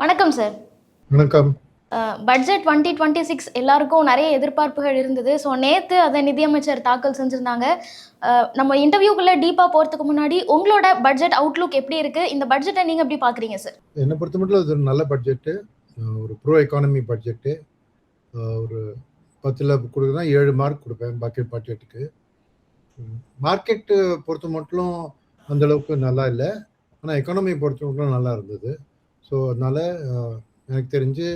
வணக்கம் சார் வணக்கம். Budget twenty twenty six எல்லாருக்கும் நிறைய எதிர்பார்ப்புகள் இருந்தது. ஸோ நேற்று அதை நிதியமைச்சர் தாக்கல் செஞ்சுருந்தாங்க. நம்ம இன்டர்வியூக்குள்ளே டீப்பாக போகிறதுக்கு முன்னாடி உங்களோட பட்ஜெட் அவுட்லுக் எப்படி இருக்குது இந்த பட்ஜெட்டை நீங்கள் எப்படி பார்க்குறீங்க சார் என்னை பொறுத்த மட்டும் அது ஒரு நல்ல பட்ஜெட்டு ஒரு ப்ரோ எக்கானமி பட்ஜெட்டு ஒரு பத்தில் கொடுக்குறதா ஏழு மார்க் கொடுப்பேன் பக்கெட் பட்ஜெட்டுக்கு மார்க்கெட்டு பொறுத்த மட்டும் அந்த அளவுக்கு நல்லா இல்லை. ஆனால் எக்கானமி பொறுத்த மட்டும் நல்லா இருந்தது. ஸோ அதனால் எனக்கு தெரிஞ்சு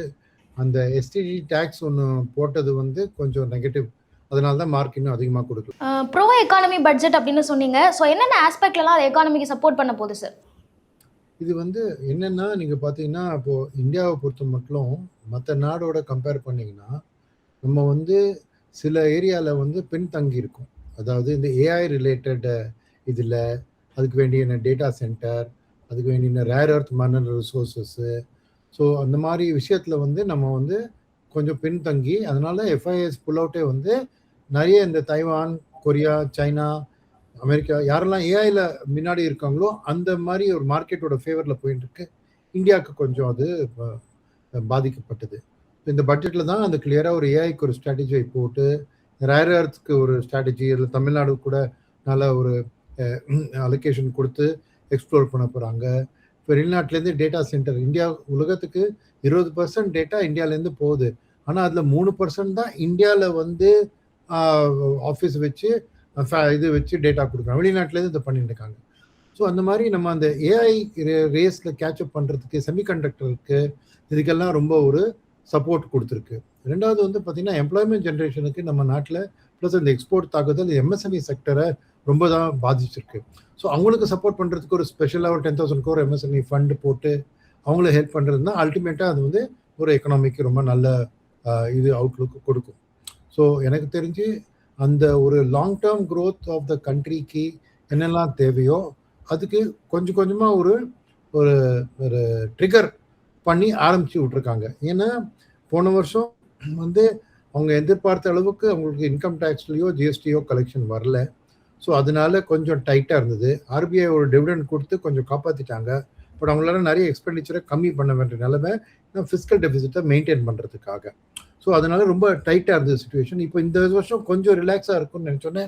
அந்த எஸ்டிஜி டேக்ஸ் ஒன்று போட்டது வந்து கொஞ்சம் நெகட்டிவ் அதனால தான் மார்க் இன்னும் அதிகமாக கொடுக்கல. ப்ரோ எக்கானமி பட்ஜெட் அப்படின்னு சொன்னீங்க. ஸோ என்னென்ன ஆஸ்பெக்ட்லலாம் அது எக்கானமிக்கு சப்போர்ட் பண்ண போகுது சார் இது வந்து என்னன்னா நீங்க பாத்தீங்கன்னா இப்போ இந்தியாவை பொறுத்த மட்டும் மற்ற நாடோட கம்பேர் பண்ணீங்கன்னா நம்ம வந்து சில ஏரியால வந்து பின்தங்கி இருக்கும். அதாவது இந்த ஏஐ ரிலேட்டட் இதுல அதுக்கு வேண்டிய டேட்டா சென்டர் அதுக்கு வேண்டிய ரேர் அர்த் மணல் ரிசோர்ஸஸ்ஸு ஸோ அந்த மாதிரி விஷயத்தில் வந்து நம்ம வந்து கொஞ்சம் பின்தங்கி அதனால எஃப்ஐஎஸ் புல் அவுட்டே வந்து நிறைய இந்த தைவான் கொரியா சைனா அமெரிக்கா யாரெல்லாம் ஏஐயில் முன்னாடி இருக்காங்களோ அந்த மாதிரி ஒரு மார்க்கெட்டோட ஃபேவரில் போயிட்டு இருக்கு. இந்தியாவுக்கு கொஞ்சம் அது பாதிக்கப்பட்டது. இந்த பட்ஜெட்டில் தான் அந்த கிளியராக ஒரு ஏஐக்கு ஒரு ஸ்ட்ராட்டஜியை போட்டு ரேர் அர்த்துக்கு ஒரு ஸ்ட்ராட்டஜி அதில் தமிழ்நாடு கூட நல்ல ஒரு அலோகேஷன் கொடுத்து எக்ஸ்ப்ளோர் பண்ண போகிறாங்க இப்போ வெளிநாட்டிலேருந்து டேட்டா சென்டர் இந்தியா உலகத்துக்கு இருபது பர்சன்ட் டேட்டா இந்தியாவிலேருந்து போகுது. ஆனால் அதில் மூணு பர்சன்ட் தான் இந்தியாவில் வந்து ஆஃபீஸ் வச்சு ஃப- இது வச்சு டேட்டா கொடுக்குறாங்க. வெளிநாட்டிலேருந்து இதை பண்ணிட்டு இருக்காங்க. ஸோ அந்த மாதிரி நம்ம அந்த ஏஐ ரேஸில் கேட்சப் பண்ணுறதுக்கு செமிகண்டக்டருக்கு இதுக்கெல்லாம் ரொம்ப ஒரு சப்போர்ட் கொடுத்துருக்கு. ரெண்டாவது வந்து பார்த்தீங்கன்னா எம்ப்ளாய்மெண்ட் ஜென்ரேஷனுக்கு நம்ம நாட்டில் ப்ளஸ் இந்த எக்ஸ்போர்ட் தாக்குதல் எம்எஸ்எம்இ செக்டரை ரொம்ப தான் பாதிச்சிருக்கு. ஸோ அவங்களுக்கு சப்போர்ட் பண்ணுறதுக்கு ஒரு ஸ்பெஷலாக ஒரு ten thousand crore MSME fund போட்டு அவங்கள ஹெல்ப் பண்ணுறதுனா அல்டிமேட்டாக அது வந்து ஒரு எக்கனாமிக்கு ரொம்ப நல்ல இது அவுட்லுக் கொடுக்கும். ஸோ எனக்கு தெரிஞ்சு அந்த ஒரு long term growth of the கண்ட்ரிக்கு என்னெல்லாம் தேவையோ அதுக்கு கொஞ்சம் கொஞ்சமாக ஒரு ஒரு ஒரு ட்ரிகர் பண்ணி ஆரம்பித்து விட்ருக்காங்க ஏன்னா போன வருஷம் வந்து அவங்க எதிர்பார்த்த அளவுக்கு அவங்களுக்கு இன்கம் டேக்ஸ்லையோ ஜிஎஸ்டியோ கலெக்ஷன் வரல. ஸோ அதனால கொஞ்சம் டைட்டாக இருந்தது. ஆர்பிஐ ஒரு டிவிடெண்ட் கொடுத்து கொஞ்சம் காப்பாற்றிட்டாங்க பட் அவங்களால நிறைய எக்ஸ்பெண்டிச்சரை கம்மி பண்ண வேண்டிய நிலைமை ஃபிஸ்கல் டெபிசிட்டை மெயின்டைன் பண்ணுறதுக்காக ஸோ அதனால ரொம்ப டைட்டாக இருந்தது சுச்சுவேஷன் இப்போ இந்த வருஷம் கொஞ்சம் ரிலாக்ஸாக இருக்கும்னு நினச்சோன்னே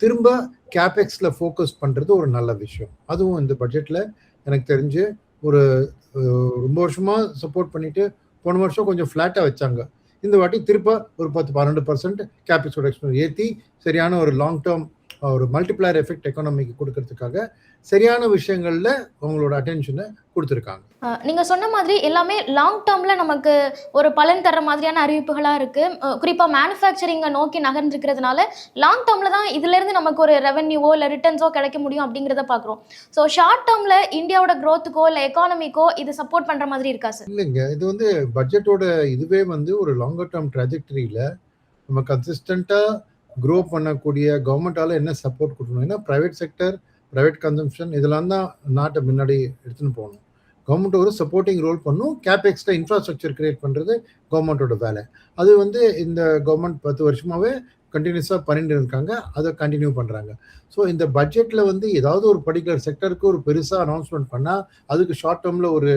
திரும்ப கேபெக்ஸில் ஃபோக்கஸ் பண்ணுறது ஒரு நல்ல விஷயம். அதுவும் இந்த பட்ஜெட்டில் எனக்கு தெரிஞ்சு ஒரு ரொம்ப வருஷமாக சப்போர்ட் பண்ணிட்டு போன வருஷம் கொஞ்சம் ஃப்ளாட்டாக வச்சாங்க. இந்த வாட்டி திருப்ப ஒரு பத்து பன்னெண்டு பர்சன்ட் கேபிக்ஸோட எக்ஸ்பென்ஸ் ஏற்றி சரியான ஒரு லாங் டேர்ம் ஒரு மல்டிப்ளையர் எஃபெக்ட் எக்கானமிக்கு கொடுக்கறதுக்காக சரியான விஷயங்களில் அவங்களோட அட்டென்ஷனை கொடுத்துருக்காங்க. நீங்கள் சொன்ன மாதிரி எல்லாமே லாங் டேர்மில் நமக்கு ஒரு பலன் தர மாதிரியான அறிவிப்புகளாக இருக்குது குறிப்பாக மேனுஃபேக்சரிங்கை நோக்கி நகர்ந்துருக்கிறதுனால லாங் டேர்மில் தான் இதுலேருந்து நமக்கு ஒரு ரெவென்யூவோ இல்லை ரிட்டர்ன்ஸோ கிடைக்க முடியும் அப்படிங்கிறத பார்க்குறோம். ஸோ ஷார்ட் டேர்மில் இந்தியாவோட க்ரோத்துக்கோ இல்லை எக்கானமிக்கோ இது சப்போர்ட் பண்ணுற மாதிரி இருக்கா சார் இல்லைங்க. இது வந்து பட்ஜெட்டோட இதுவே வந்து ஒரு லாங்கர் டேர்ம் ட்ராஜெக்டரியில் நம்ம கன்சிஸ்டண்ட்டாக க்ரோ பண்ணக்கூடிய கவர்மெண்டால என்ன சப்போர்ட் கொடுக்கணும்? ஏன்னா ப்ரைவேட் செக்டர் ப்ரைவேட் கன்சம்ஷன் இதெல்லாம் தான் நாட்டை முன்னாடி எடுத்துன்னு போகணும். கவர்மெண்ட் ஒரு சப்போர்ட்டிங் ரோல் பண்ணும். கேபெக்ஸில் இன்ஃப்ராஸ்ட்ரக்சர் கிரியேட் பண்ணுறது கவர்மெண்ட்டோட வேலை. அது வந்து இந்த கவர்மெண்ட் பத்து வருஷமாகவே கண்டினியூஸாக பண்ணிட்டு இருக்காங்க. அதை கண்டினியூ பண்ணுறாங்க ஸோ இந்த பட்ஜெட்டில் வந்து ஏதாவது ஒரு பர்டிகுலர் செக்டருக்கு ஒரு பெருசாக அனௌன்ஸ்மெண்ட் பண்ணால் அதுக்கு ஷார்ட் டேர்மில் ஒரு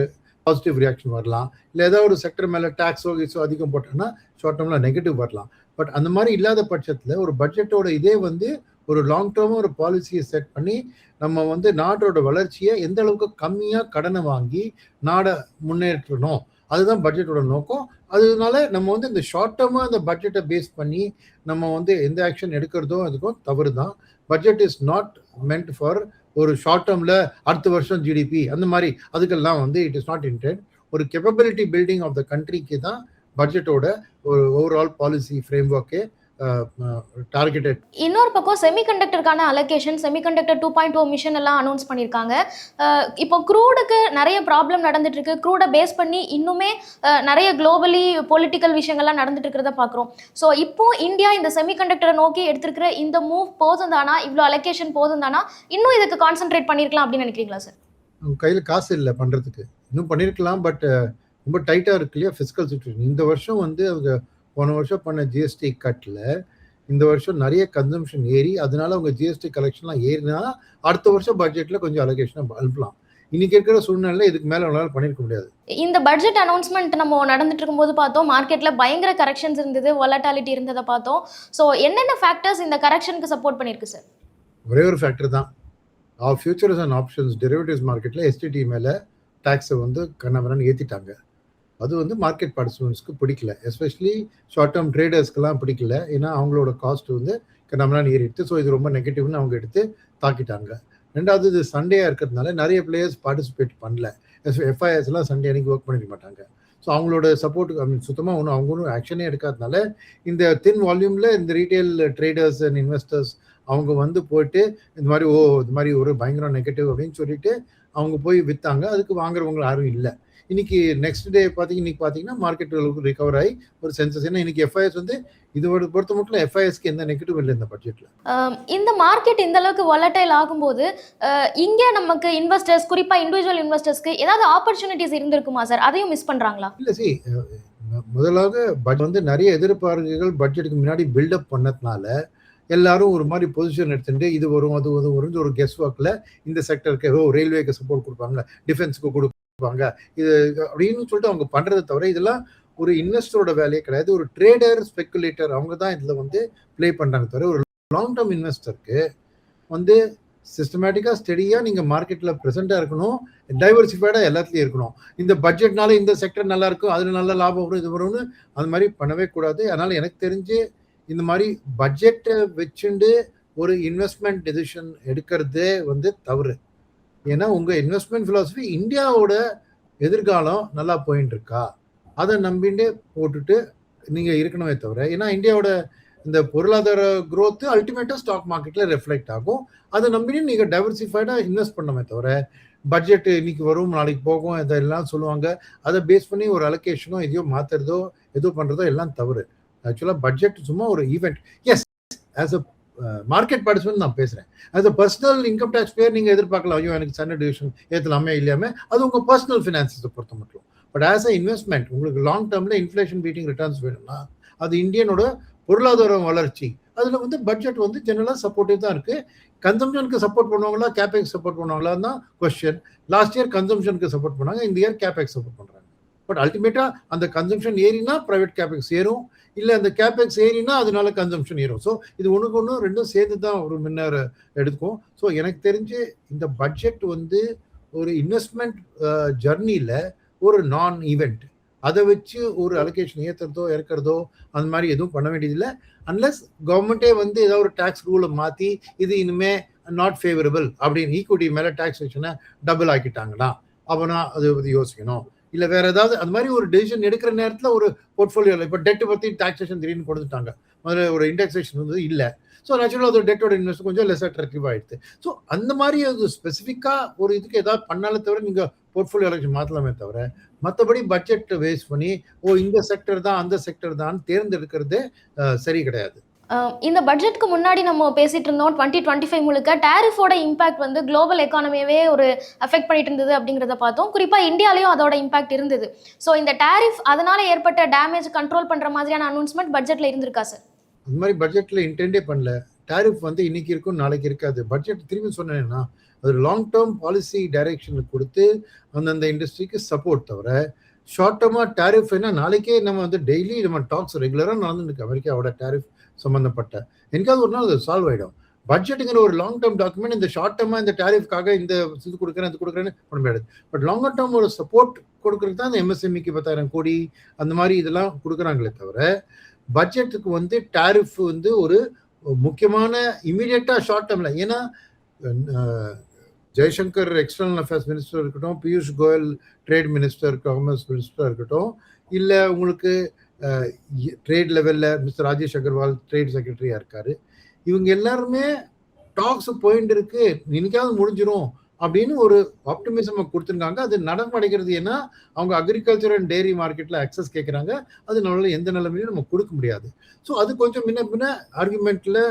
பாசிட்டிவ் ரியாக்ஷன் வரலாம். இல்லை ஏதாவது ஒரு செக்டர் மேலே டேக்ஸோ கீஸோ அதிகம் போட்டோம்னா ஷார்ட் டேர்மில் நெகட்டிவ் வரலாம். பட் அந்த மாதிரி இல்லாத பட்சத்தில் ஒரு பட்ஜெட்டோட இதே வந்து ஒரு லாங் டேர்மாக ஒரு பாலிசியை செட் பண்ணி நம்ம வந்து நாட்டோட வளர்ச்சியை எந்த அளவுக்கு கம்மியாக கடனை வாங்கி நாடை முன்னேற்றணும். அதுதான் பட்ஜெட்டோட நோக்கம். அதனால நம்ம வந்து இந்த ஷார்ட் டேர்மாக அந்த பட்ஜெட்டை பேஸ் பண்ணி நம்ம வந்து எந்த ஆக்ஷன் எடுக்கிறதோ அதுக்கும் தவறு தான் budget is not meant for ஒரு ஷார்ட் டேர்மில் அடுத்த வருஷம் ஜிடிபி அந்த மாதிரி அதுக்கெல்லாம் வந்து இட் இஸ் நாட் இன்டென்ட் ஒரு கெப்பபிலிட்டி பில்டிங் ஆஃப் த கண்ட்ரிக்கு தான் பட்ஜெட்டோட ஒரு ஓவரால் பாலிசி ஃப்ரேம் ஒர்க்கே டார்கெட்டட் இன்னொரு பக்கம் செமிகண்டக்டருக்கான allocation semiconductor two point o mission எல்லாம் அனௌன்ஸ் பண்ணியிருக்காங்க. இப்போ க்ரூடுக்கு நிறைய ப்ராப்ளம் நடந்துட்டு இருக்கு க்ரூடை பேஸ் பண்ணி இன்னுமே நிறைய குளோபலி பொலிட்டிக்கல் விஷயங்கள்லாம் நடந்துட்டு இருக்கிறத பார்க்குறோம் ஸோ இப்போ இந்தியா இந்த செமிகண்டக்டரை நோக்கி எடுத்திருக்கிற இந்த மூவ் போதும் தானா இவ்வளோ அலோகேஷன் போதும் தானா இன்னும் இதுக்கு கான்சென்ட்ரேட் பண்ணியிருக்கலாம் அப்படின்னு நினைக்கிறீங்களா சார் கையில் காசு இல்லை பண்ணுறதுக்கு இன்னும் பண்ணியிருக்கலாம் பட் ரொம்ப டைட்டாக இருக்கு இல்லையா ஃபிசிக்கல் சுச்சுவேஷன் இந்த வருஷம் வந்து அவங்க போன வருஷம் பண்ண ஜிஎஸ்டி கட்டில் இந்த வருஷம் நிறைய கன்சம்ஷன் ஏறி அதனால அவங்க ஜிஎஸ்டி கலெக்ஷன்லாம் ஏறினா அடுத்த வருஷம் பட்ஜெட்டில் கொஞ்சம் அலோகேஷனை அனுப்பலாம். இன்னைக்கு இருக்கிற சூழ்நிலையில இதுக்கு மேல அவங்களால பண்ணிருக்க முடியாது. இந்த பட்ஜெட் அனௌன்ஸ்மெண்ட் நம்ம நடந்துட்டு இருக்கும்போது பார்த்தோம் மார்க்கெட்ல பயங்கர கரெக்ஷன்ஸ் இருந்தது வொலட்டாலிட்டி இருந்ததை பார்த்தோம். ஸோ என்னென்ன ஃபேக்டர்ஸ் இந்த கரெக்ஷனுக்கு சப்போர்ட் பண்ணியிருக்கு சார் ஒரே ஒரு ஃபேக்டர் தான். ஃபியூச்சர்ஸ் அண்ட் ஆப்ஷன்ஸ் டெரிவேட்டிவ்ஸ் மார்க்கெட்டில் எஸ்டிடி மேலே டேக்ஸை வந்து கண்ணவரன் ஏற்றிட்டாங்க அது வந்து மார்க்கெட் பார்ட்டிசிபென்ட்ஸ்க்கு பிடிக்கல. எஸ்பெஷலி ஷார்ட் டேர்ம் ட்ரேடர்ஸ்க்கெல்லாம் பிடிக்கல. ஏன்னா அவங்களோட காஸ்ட் வந்து நம்மளால் ஏறிடுது ஸோ இது ரொம்ப நெகட்டிவ்னு அவங்க எடுத்து தாக்கிட்டாங்க. ரெண்டாவது இது சண்டேயாக இருக்கிறதுனால நிறைய பிளேயர்ஸ் பார்ட்டிசிபேட் பண்ணல. எஃப்ஐஎஸ்லாம் சண்டே அன்னைக்கு ஒர்க் பண்ணிக்க மாட்டாங்க. ஸோ அவங்களோட சப்போர்ட் ஐ மீன் சுத்தமாக ஒன்றும் அவங்க ஒன்றும் ஆக்ஷனே எடுக்காதனால இந்த தின் வால்யூமில் இந்த ரீட்டைல் ட்ரேடர்ஸ் அண்ட் இன்வெஸ்டர்ஸ் அவங்க வந்து போயிட்டு இந்த மாதிரி ஓ இது மாதிரி ஒரு பயங்கரம் நெகட்டிவ் அப்படின்னு சொல்லிட்டு அவங்க போய் விற்றாங்க அதுக்கு வாங்குறவங்க யாரும் இல்லை. இன்னைக்கு நெக்ஸ்ட் டே பார்த்தீங்க இன்னைக்கு பார்த்தீங்கன்னா மார்க்கெட் ரிகவர் ஆகி ஒரு சென்சஸ் ஏன்னா இன்னைக்கு எஃப்ஐஎஸ் வந்து இதோட பொறுத்த மட்டும் எஃப்ஐஎஸ்க்கு எந்த நெகட்டிவ் இல்லை இந்த பட்ஜெட்ல ஆம், இந்த மார்க்கெட் இந்த அளவுக்கு வாலட்டைல் ஆகும்போது இங்க நமக்கு இன்வெஸ்டர்ஸ் குறிப்பா இண்டிவிஜுவல் இன்வெஸ்டர்ஸ்க்கு ஏதாவது ஆப்பர்ச்சுனிட்டிஸ் இருந்திருக்குமா சார்? அதையும் மிஸ் பண்றாங்களா? இல்லை சி முதலாக பட் வந்து நிறைய எதிர்பார்ப்புகள் பட்ஜெட்டுக்கு முன்னாடி பில்டப் பண்ணதுனால எல்லாரும் ஒரு மாதிரி பொசிஷன் எடுத்துட்டு இது வரும் அது வரும் ஒரு கெஸ் ஒர்க்கில் இந்த செக்டருக்கு ஏதோ ரயில்வேக்கு சப்போர்ட் கொடுப்பாங்க டிஃபென்ஸுக்கு கொடுப்பாங்க இது அப்படின்னு சொல்லிட்டு அவங்க பண்ணுறதை தவிர இதெல்லாம் ஒரு இன்வெஸ்டரோட வேலையே கிடையாது. ஒரு ட்ரேடர் ஸ்பெக்குலேட்டர் அவங்க தான் இதில் வந்து ப்ளே பண்ணுறாங்க தவிர ஒரு லாங் டேர்ம் இன்வெஸ்டருக்கு வந்து சிஸ்டமேட்டிக்காக ஸ்டெடியாக நீங்கள் மார்க்கெட்டில் ப்ரெசென்ட்டாக இருக்கணும். டைவர்சிஃபைடாக எல்லாத்துலேயும் இருக்கணும். இந்த பட்ஜெட்னால இந்த செக்டர் நல்லா இருக்கும் அதில் நல்ல லாபம் வரும் இது வரும்னு அது மாதிரி பண்ணவே கூடாது. அதனால் எனக்கு தெரிஞ்சு இந்த மாதிரி பட்ஜெட்டை வச்சுண்டு ஒரு இன்வெஸ்ட்மெண்ட் டெசிஷன் எடுக்கிறதே வந்து தவறு. ஏன்னா உங்கள் இன்வெஸ்ட்மெண்ட் ஃபிலாசபி இந்தியாவோட எதிர்காலம் நல்லா போயின்னு இருக்கா அதை நம்பிட்டு போட்டுட்டு நீங்கள் இருக்கணுமே தவிர ஏன்னா இந்தியாவோட இந்த பொருளாதார குரோத்து அல்டிமேட்டாக ஸ்டாக் மார்க்கெட்டில் ரெஃப்ளெக்ட் ஆகும். அதை நம்பினு நீங்கள் டைவர்சிஃபைடாக இன்வெஸ்ட் பண்ணமே தவிர பட்ஜெட் இன்னைக்கு வரும் நாளைக்கு போகும் இதெல்லாம் சொல்லுவாங்க. அதை பேஸ் பண்ணி ஒரு அலோகேஷனோ எதையோ மாற்றுறதோ எதுவும் பண்ணுறதோ எல்லாம் தவறு. ஆக்சுவலாக பட்ஜெட் சும்மா ஒரு event as as a market participant நான் பேசுகிறேன் அது அ பர்சனல் இன்கம் டேக்ஸ் பேர் நீங்கள் எதிர்பார்க்கலாம் ஐயோ எனக்கு சண்டை டிவிஷன் ஏற்றலாமே இல்லாமல் அது உங்கள் பர்சனல் ஃபினான்சஸை பொறுத்த மட்டும். பட் ஆஸ் அ இன்வெஸ்ட்மெண்ட் உங்களுக்கு லாங் டேர்மில் இன்ஃப்ளேஷன் பீட்டிங் ரிட்டர்ன்ஸ் வேணும்னா அது இந்தியனோட பொருளாதார வளர்ச்சி. அதில் வந்து பட்ஜெட் வந்து ஜெனரலாக சப்போர்ட்டிவ் தான் இருக்குது கன்சம்ஷனுக்கு சப்போர்ட் பண்ணுவாங்களா கேபெக்ஸ் சப்போர்ட் பண்ணுவாங்களா தான் கொஸ்டின் லாஸ்ட் இயர் கன்சம்ஷனுக்கு சப்போர்ட் பண்ணாங்க இந்த இயர் கேபெக்ஸ் சப்போர்ட் பண்ணுறாங்க பட் அல்டிமேட்டாக அந்த கன்சம்ஷன் ஏறினா ப்ரைவேட் கேபெக்ஸ் ஏறும். இல்லை அந்த கேபெக்ஸ் ஏறினா அதனால கன்சம்ஷன் ஏறும். ஸோ இது ஒன்றுக்கு ஒன்று ரெண்டும் சேர்ந்து தான் ஒரு முன்னேற எடுக்கும். ஸோ எனக்கு தெரிஞ்சு இந்த பட்ஜெட் வந்து ஒரு இன்வெஸ்ட்மெண்ட் ஜர்னியில் ஒரு நான் ஈவெண்ட் அதை வச்சு ஒரு அலோகேஷன் ஏற்றுறதோ இறக்குறதோ அந்த மாதிரி எதுவும் பண்ண வேண்டியதில்லை. அன்லஸ் கவர்மெண்ட்டே வந்து ஏதோ ஒரு டேக்ஸ் ரூலை மாற்றி இது இனிமே நாட் ஃபேவரபிள் அப்படின்னு ஈக்குவிட்டி மேலே டேக்ஸேஷனை டபுள் ஆக்கிட்டாங்கன்னா அப்போனா அதை பற்றி யோசிக்கணும். இல்லை வேற ஏதாவது அந்த மாதிரி ஒரு டெசிஷன் எடுக்கிற நேரத்தில் ஒரு போர்ட்ஃபோலியோவில் இப்போ டெட் பற்றி டாக்ஸேஷன் திடீர்னு கொடுத்துட்டாங்க. முதல்ல ஒரு இண்டெக்ஸேஷன் வந்து இல்லை. ஸோ நேச்சுரலாக அது டெட்டோட இன்வெஸ்ட் கொஞ்சம் லெஸ் அட்ராக்டிவ் ஆயிடுது. ஸோ அந்த மாதிரி அது ஸ்பெசிஃபிக்காக ஒரு இதுக்கு ஏதாவது பண்ணாலே தவிர நீங்கள் போர்ட்ஃபோலியோ எலெக்ஷன் மாற்றலாமே தவிர மற்றபடி பட்ஜெட்டை வேஸ்ட் பண்ணி ஓ இந்த செக்டர் தான் அந்த செக்டர் தான் தேர்ந்தெடுக்கிறது சரி கிடையாது. இந்த பட்ஜெட்க்கு முன்னாடி நம்ம பேசிட்டு இருந்தோம் டுவெண்ட்டி டுவெண்ட்டி ஃபைவ் முழுக்க டேரிஃபோட இம்பாக்ட் வந்து குளோபல் எக்கானமியவே ஒரு அஃபெக்ட் பண்ணிட்டு இருந்தது அப்படிங்கிறத பார்த்தோம். குறிப்பாக இந்தியாலையும் அதோட இம்பாக்ட் இருந்தது. ஸோ இந்த டேரிஃப் அதனால ஏற்பட்ட டேமேஜ் கண்ட்ரோல் பண்ணுற மாதிரியான அனௌன்ஸ்மெண்ட் பட்ஜெட்ல இருந்திருக்கா சார் அந்த மாதிரி பட்ஜெட்டில் இன்டென்டே பண்ணல. டேரிஃப் வந்து இன்னைக்கு இருக்கும் நாளைக்கு இருக்காது. பட்ஜெட் திரும்பி சொன்னேன்னா அது லாங் டேர்ம் பாலிசி டைரக்ஷனுக்கு கொடுத்து அந்தந்த இண்டஸ்ட்ரிக்கு சப்போர்ட் தவிர ஷார்ட் டேர்மாக டேரிஃப் என்ன நாளைக்கே நம்ம வந்து டெய்லி நம்ம டாக்ஸ் ரெகுலராக நடந்துருக்கு அமெரிக்காவோட டேரிஃப் சம்மந்தப்பட்ட என்னைக்காவது ஒரு நாள் அது சால்வ் ஆகிடும் பட்ஜெட்டுங்கிற ஒரு லாங் டேர்ம் டாக்குமெண்ட் இந்த ஷார்ட் டேர்மாக இந்த டேரிஃப்காக இந்த இது கொடுக்குறேன் இது கொடுக்குறேன்னு பண்ண முடியாது பட் லாங்கர் டேர்ம் ஒரு சப்போர்ட் கொடுக்குறது தான் இந்த எம்எஸ்எம்இக்கு பத்தாயிரம் கோடி அந்த மாதிரி இதெல்லாம் கொடுக்குறாங்களே தவிர பட்ஜெட்டுக்கு வந்து டாரிஃப் வந்து ஒரு முக்கியமான இமீடியட்டாக ஷார்ட் டேர்மில் ஏன்னா ஜெய்சங்கர் எக்ஸ்டர்னல் அஃபேர்ஸ் மினிஸ்டர் இருக்கட்டும் Piyush Goyal trade minister commerce மினிஸ்டராக இருக்கட்டும் இல்லை உங்களுக்கு ட்ரேட் லெவலில் மிஸ்டர் ராஜேஷ் அகர்வால் ட்ரேட் செக்ரட்டரியாக இருக்கார். இவங்க எல்லாருமே டாக்ஸ் போயிட்டு இருக்கு. இன்னைக்காவது முடிஞ்சிரும் அப்படின்னு ஒரு ஆப்டிமிசம் கொடுத்துருக்காங்க. அது நடமடைகிறது ஏன்னா அவங்க அக்ரிகல்ச்சர் அண்ட் டெய்ரி மார்க்கெட்டில் அக்சஸ் கேட்குறாங்க அது நம்மளால எந்த நிலைமையிலும் நம்ம கொடுக்க முடியாது. ஸோ அது கொஞ்சம் முன்ன பின்ன ஆர்குமெண்ட்டில்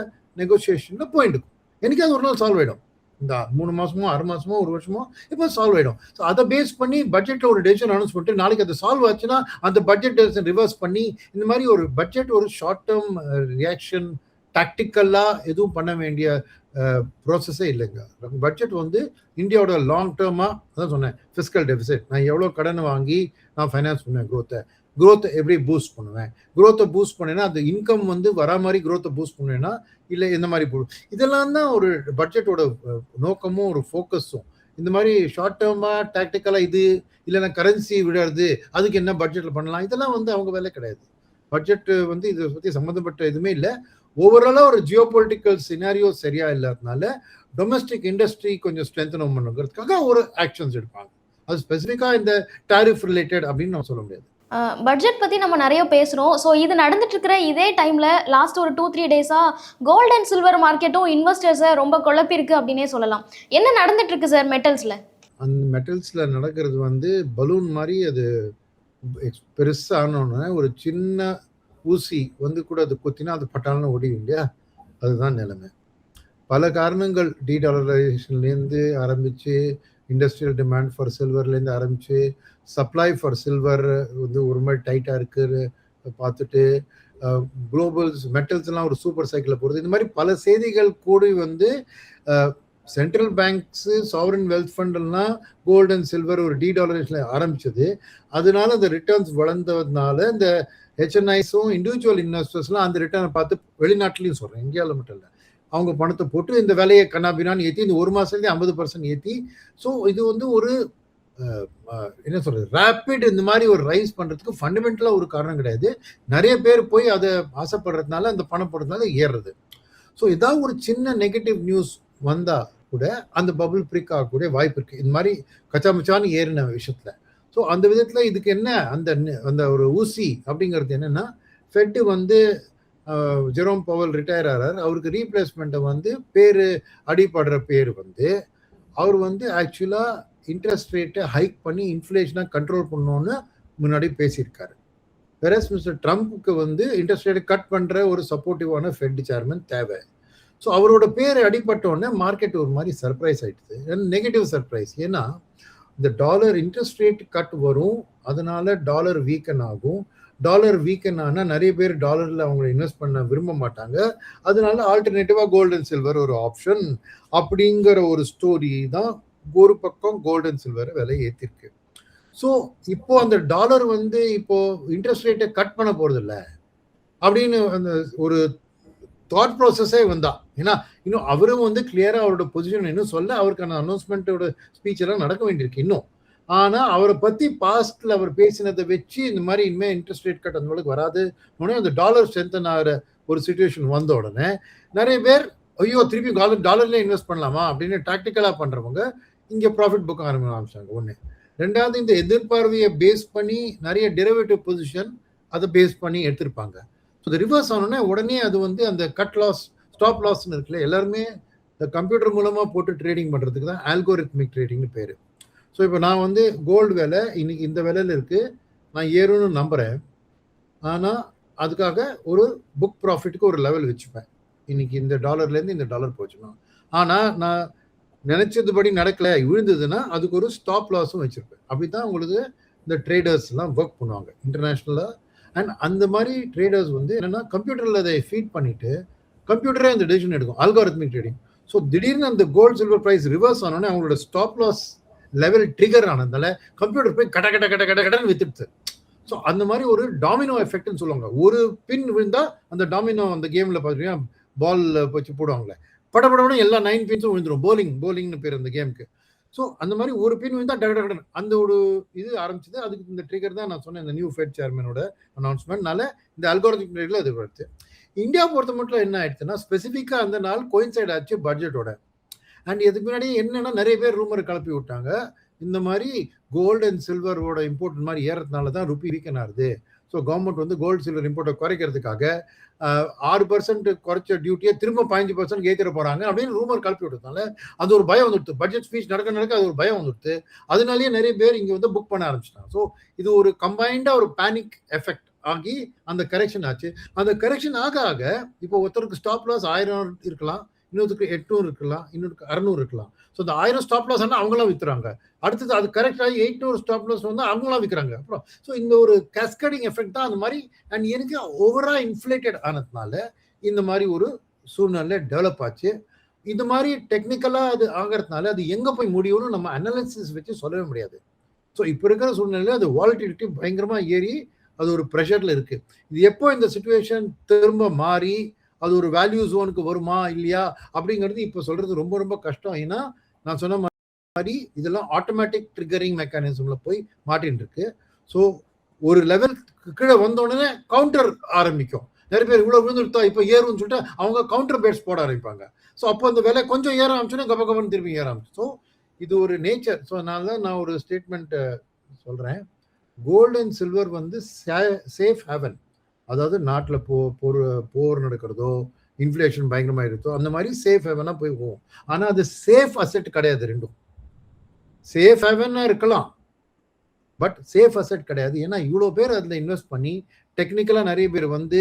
நெகோசியேஷனில் போயிட்டு இருக்கும். என்னைக்காவது ஒரு நாள் சால்வ் ஆயிடும். இந்த மூணு மாசமோ ஆறு மாசமோ ஒரு வருஷமோ இப்போ சால்வ் ஆயிடும். ஸோ அதை பேஸ் பண்ணி பட்ஜெட்ல ஒரு டெசிஷன் அனௌன்ஸ் பண்ணிட்டு நாளைக்கு அது சால்வ் ஆச்சுன்னா அந்த பட்ஜெட் டெசிஷன் ரிவர்ஸ் பண்ணி இந்த மாதிரி ஒரு பட்ஜெட் ஒரு ஷார்ட் டேர்ம் ரியாக்ஷன் டாக்டிக்கலாக எதுவும் பண்ண வேண்டிய uh, ப்ராசஸே இல்லைங்க. பட்ஜெட் வந்து இந்தியாவோட லாங் டேர்மாக அதான் சொன்னேன் ஃபிஸ்கல் டெபிசிட் நான் எவ்வளோ கடன் வாங்கி நான் ஃபைனான்ஸ் பண்ணேன் க்ரோத்தை க்ரோத்தை எப்படி பூஸ்ட் பண்ணுவேன்? க்ரோத்தை பூஸ்ட் பண்ணேன்னா அந்த இன்கம் வந்து வரா மாதிரி க்ரோத்தை பூஸ்ட் பண்ணுவேன்னா இல்லை இந்த மாதிரி போ- இதெல்லாம் தான் ஒரு பட்ஜெட்டோட நோக்கமும் ஒரு ஃபோக்கஸும் இந்த மாதிரி ஷார்ட் டேர்மாக டாக்டிக்கலாக இது இல்லைன்னா கரன்சி விடுறது அதுக்கு என்ன பட்ஜெட்டில் பண்ணலாம்? இதெல்லாம் வந்து அவங்க வேலை கிடையாது. பட்ஜெட் வந்து இதை பற்றி சம்மந்தப்பட்ட எதுவுமே இல்லை. ஓவராலாக ஒரு ஜியோ பொலிட்டிக்கல் சினாரியோ சரியாக இல்லாதனால டொமஸ்டிக் இண்டஸ்ட்ரி கொஞ்சம் ஸ்ட்ரென்தன் பண்ணுங்கிறதுக்காக ஒரு ஆக்ஷன்ஸ் எடுப்பாங்க. அது ஸ்பெசிஃபிக்காக இந்த டாரிஃப் ரிலேட்டட் அப்படின்னு நம்ம சொல்ல முடியாது. பட்ஜெட் பற்றி நம்ம நிறைய பேசுகிறோம் ஸோ இது நடந்துட்டுருக்கிற இதே டைமில் லாஸ்ட் ஒரு டூ த்ரீ டேஸாக கோல்ட் அண்ட் சில்வர் மார்க்கெட்டும் இன்வெஸ்டர்ஸை ரொம்ப குழப்பிருக்கு அப்படின்னே சொல்லலாம். என்ன நடந்துட்டுருக்கு சார் மெட்டல்ஸில் அந்த மெட்டல்ஸில் நடக்கிறது வந்து பலூன் மாதிரி அது பெருசானோன்னு ஒரு சின்ன ஊசி வந்து கூட அது குத்தினா அது பட்டாலும் ஒடியும் இல்லையா? அதுதான் நிலைமை. பல காரணங்கள். டீடாலரைசேஷன்லேருந்து ஆரம்பித்து இண்டஸ்ட்ரியல் டிமாண்ட் ஃபார் சில்வர்லேருந்து ஆரம்பித்து சப்ளை ஃபார் சில்வர் வந்து ஒரு மாதிரி டைட்டாக இருக்குது பார்த்துட்டு குளோபல்ஸ் மெட்டல்ஸ்லாம் ஒரு சூப்பர் சைக்கிளில் போகிறது இந்த மாதிரி பல செய்திகள் கூடி வந்து சென்ட்ரல் பேங்க்ஸு சாவரின் வெல்த் ஃபண்டெல்லாம் கோல்டு அண்ட் சில்வர் ஒரு டி ஆரம்பிச்சது. அதனால அந்த ரிட்டர்ன்ஸ் வளர்ந்ததுனால இந்த ஹெச்என்ஐஸும் இண்டிவிஜுவல் இன்வெஸ்டர்ஸ்லாம் அந்த ரிட்டர்னை பார்த்து வெளிநாட்டிலையும் சொல்கிறேன் இந்தியாவில் மட்டும் இல்லை. அவங்க பணத்தை போட்டு இந்த விலையை கண்ணாபினான்னு ஏற்றி இந்த ஒரு மாதத்துலேயே ஐம்பது பர்சன்ட் ஏற்றி ஸோ இது வந்து ஒரு என்ன சொல்றது? ரேப்பிட் இந்த மாதிரி ஒரு ரைஸ் பண்றதுக்கு ஃபண்டமெண்டலா ஒரு காரணம் கிடையாது. நிறைய பேர் போய் அதை ஆசைப்படுறதுனால அந்த பணம் போடுறதுனால ஏறுறது. ஸோ ஏதாவது ஒரு சின்ன நெகட்டிவ் நியூஸ் வந்தா கூட அந்த பபுள் பிரிக் ஆகக்கூடிய வாய்ப்பு இருக்கு. இந்த மாதிரி கச்சாமச்சான்னு ஏறின விஷயத்துல. ஸோ அந்த விதத்துல இதுக்கு என்ன? அந்த அந்த ஒரு ஊசி அப்படிங்கிறது என்னன்னா ஃபெட்டு வந்து ஜெரோம் பவல் ரிட்டையர் ஆகிறார் அவருக்கு ரீப்ளேஸ்மெண்ட்டை வந்து பேர் அடிபடுற பேர் வந்து அவர் வந்து ஆக்சுவலாக இன்ட்ரெஸ்ட் ரேட்டை ஹைக் பண்ணி இன்ஃப்ளேஷனை கண்ட்ரோல் பண்ணணும்னு முன்னாடி பேசியிருக்காரு. வெரஸ் மிஸ்டர் ட்ரம்ப்புக்கு வந்து இன்ட்ரெஸ்ட் ரேட்டை கட் பண்ணுற ஒரு சப்போர்ட்டிவான ஃபெட் சேர்மன் தேவை. ஸோ அவரோட பேர் அடிபட்ட உடனே மார்க்கெட் ஒரு மாதிரி சர்ப்ரைஸ் ஆயிடுது. நெகட்டிவ் சர்ப்ரைஸ் ஏன்னா இந்த டாலர் இன்ட்ரெஸ்ட் ரேட் கட் வரும். அதனால டாலர் வீக்கன் ஆகும். டாலர் வீக்கன் ஆனால் நிறைய பேர் டாலரில் அவங்கள இன்வெஸ்ட் பண்ண விரும்ப மாட்டாங்க. அதனால ஆல்டர்னேட்டிவாக கோல்டு அண்ட் சில்வர் ஒரு ஆப்ஷன் அப்படிங்கிற ஒரு ஸ்டோரி தான் ஒரு பக்கம் கோல்டு அண்ட் விலை ஏற்றிருக்கு ஸோ இப்போ அந்த டாலர் வந்து இப்போ இன்ட்ரெஸ்ட் ரேட்டை கட் பண்ண போறது இல்லை அப்படின்னு அந்த ஒரு தாட் ப்ராசஸே வந்தா. ஏன்னா இன்னும் அவரும் வந்து கிளியராக அவரோட பொசிஷன் இன்னும் சொல்ல அவருக்கான அனௌன்ஸ்மெண்ட்டோட ஸ்பீச் எல்லாம் நடக்க வேண்டியிருக்கு இன்னும். ஆனால் அவரை பற்றி பாஸ்டில் அவர் பேசினதை வச்சு இந்த மாதிரி இனிமேல் இன்ட்ரெஸ்ட் ரேட் கட் அந்த அளவுக்கு வராது. உடனே அந்த டாலர் ஸ்ட்ரென்தன் ஆகிற ஒரு சுச்சுவேஷன் வந்த உடனே நிறைய பேர் ஐயோ திருப்பி டாலர் டாலர்லேயே இன்வெஸ்ட் பண்ணலாமா? அப்படின்னு டாக்டிக்கலாக பண்ணுறவங்க இங்கே ப்ராஃபிட் புக் ஆரம்பி ஆரம்பிச்சாங்க ஒன்று ரெண்டாவது இந்த எதிர்பார்வையை பேஸ் பண்ணி நிறைய டெரிவேட்டிவ் பொசிஷன் அதை பேஸ் பண்ணி எடுத்திருப்பாங்க. ஸோ இந்த ரிவர்ஸ் ஆனோடனே உடனே அது வந்து அந்த கட் லாஸ் ஸ்டாப் லாஸ்னு இருக்குல்ல எல்லாருமே இந்த கம்ப்யூட்டர் மூலமாக போட்டு ட்ரேடிங் பண்ணுறதுக்கு தான் ஆல்கோரித்மிக் ட்ரேடிங்னு பேர். ஸோ இப்போ நான் வந்து கோல்டு விலை இன்னைக்கு இந்த விலையில் இருக்குது நான் ஏறும்னு நம்புகிறேன் ஆனால் அதுக்காக ஒரு புக் ப்ராஃபிட்டுக்கு ஒரு லெவல் வச்சுப்பேன். இன்னைக்கு இந்த டாலர்லேருந்து இந்த டாலர் போச்சுன்னா. ஆனால் நான் நினைச்சதுபடி நடக்கல விழுந்ததுன்னா அதுக்கு ஒரு ஸ்டாப் லாஸும் வச்சிருப்பேன். அப்படிதான் உங்களுக்கு இந்த ட்ரேடர்ஸ் எல்லாம் ஒர்க் பண்ணுவாங்க. இன்டர்நேஷ்னலா அண்ட் அந்த மாதிரி ட்ரேடர்ஸ் வந்து என்னன்னா கம்ப்யூட்டர்ல அதை ஃபீட் பண்ணிட்டு கம்ப்யூட்டரே அந்த டிசிஷன் எடுக்கும். அல்காரித்மிக் ட்ரேடிங் ஸோ திடீர்னு அந்த கோல்டு சில்வர் ப்ரைஸ் ரிவர்ஸ் ஆனோடனே அவங்களோட ஸ்டாப் லாஸ் லெவல் ட்ரிகர் ஆனதால கம்ப்யூட்டர் போய் கட கட கட கட கடன்னு வித்துடுது. ஸோ அந்த மாதிரி ஒரு டாமினோ எஃபெக்ட்னு சொல்லுவாங்க. ஒரு பின் விழுந்தா அந்த டாமினோ அந்த கேம்ல பார்த்தீங்கன்னா பால் வச்சு போடுவாங்களே. படபடபட எல்லா நைன் பின்ஸும் விழுந்துடும் போலிங் போலிங்னு பேர் அந்த கேமுக்கு ஸோ அந்த மாதிரி ஒரு பின் விழுந்தா டக டக அந்த ஒரு இது ஆரம்பிச்சது. அதுக்கு இந்த ட்ரிகர் தான் நான் சொன்னேன் இந்த நியூ ஃபெட் சேர்மனோட அனௌன்ஸ்மெண்ட்னால இந்த அல்காரதிக் ட்ரேடில் அது வருது. இந்தியா பொறுத்த மட்டும் என்ன ஆயிடுச்சுன்னா ஸ்பெசிஃபிக்காக அந்த நாள் கோயின்சைட் ஆச்சு பட்ஜெட்டோட அண்ட் இதுக்கு முன்னாடி என்னன்னா நிறைய பேர் ரூமர் கிளப்பி விட்டாங்க. இந்த மாதிரி கோல்டு அண்ட் சில்வரோட இம்போர்ட் மாதிரி ஏறதுனால தான் ருப்பி வீக்கன் ஆகுது. ஸோ கவர்மெண்ட் வந்து கோல்டு சில்வர் இம்போர்ட்டை குறைக்கிறதுக்காக ஆறு பர்சன்ட் குறைச்ச டியூட்டியை திரும்ப பதினஞ்சு பர்சன்ட் ஏற்றிட போகிறாங்க அப்படின்னு ரூமர் கலப்பி விட்டதுனால அது ஒரு பயம் வந்துடுது. பட்ஜெட் ஸ்பீச் நடக்க நடக்க அது ஒரு பயம் வந்துடுது. அதனாலேயே நிறைய பேர் இங்கே வந்து புக் பண்ண ஆரம்பிச்சிட்டாங்க. ஸோ இது ஒரு கம்பைண்டாக ஒரு பேனிக் எஃபெக்ட் ஆகி அந்த கரெக்ஷன் ஆச்சு. அந்த கரெக்ஷன் ஆக ஆக இப்போ ஒருத்தருக்கு ஸ்டாப் லாஸ் ஆயிரம் இருக்கலாம் இன்னொருத்தருக்கு எட்நூறு இருக்கலாம் இன்னொருக்கு அறநூறு இருக்கலாம். ஸோ இந்த ஆயிரம் ஸ்டாப் லாஸ் அவங்களாம் விற்கிறாங்க அடுத்தது அது கரெக்டாக எயிட் எயிட்நூறு ஸ்டாப் லாஸ் வந்து அவங்களாம் விற்கிறாங்க அப்புறம் ஸோ இந்த ஒரு கேஸ்கடிங் எஃபெக்ட் தான் அந்த மாதிரி அண்ட் எனக்கு ஓவரா இன்ஃப்ளேட்டட் ஆனதுனால இந்த மாதிரி ஒரு சூழ்நிலை டெவலப் ஆச்சு. இந்த மாதிரி டெக்னிக்கலாக அது ஆகிறதுனால அது எங்கே போய் முடியும்னு நம்ம அனாலிசிஸ் வச்சு சொல்லவே முடியாது. ஸோ இப்போ இருக்கிற சூழ்நிலையில் அது வாலிட்டிலிட்டி பயங்கரமாக ஏறி அது ஒரு ப்ரெஷரில் இருக்குது இது எப்போ இந்த சுச்சுவேஷன் திரும்ப மாறி அது ஒரு வேல்யூ ஜோனுக்கு வருமா இல்லையா அப்படிங்கிறது இப்போ சொல்கிறது ரொம்ப ரொம்ப கஷ்டம். ஏன்னா நான் சொன்ன மாதிரி இதெல்லாம் ஆட்டோமேட்டிக் ட்ரிகரிங் மெக்கானிசம்ல போய் மாட்டின்னு இருக்கு ஸோ ஒரு லெவல் கீழே வந்த உடனே கவுண்டர் ஆரம்பிக்கும். நிறைய பேர் இவ்வளோ விழுந்துருத்தா இப்போ ஏறும்னு சொல்லிட்டு அவங்க கவுண்டர் பேட்ஸ் போட ஆரம்பிப்பாங்க. ஸோ அப்போ அந்த விலை கொஞ்சம் ஏற ஆரம்பிச்சோன்னா கப கபன்னு திரும்பி ஏற ஆரம்பிச்சு. ஸோ இது ஒரு நேச்சர் ஸோ அதனால தான் நான் ஒரு ஸ்டேட்மெண்ட்டு சொல்கிறேன் கோல்டு அண்ட் சில்வர் வந்து சேஃப் ஹேவன் அதாவது நாட்டில் போ போர் போர் நடக்கிறதோ இன்ஃப்ளேஷன் பயங்கரமாக இருக்கோ அந்த மாதிரி சேஃப் ஹெவனாக போய் போவோம். ஆனால் அது சேஃப் அசெட் கிடையாது ரெண்டும். சேஃப் ஹெவனாக இருக்கலாம். பட் சேஃப் அசெட் கிடையாது. ஏன்னா இவ்வளோ பேர் அதில் இன்வெஸ்ட் பண்ணி டெக்னிக்கலாக நிறைய பேர் வந்து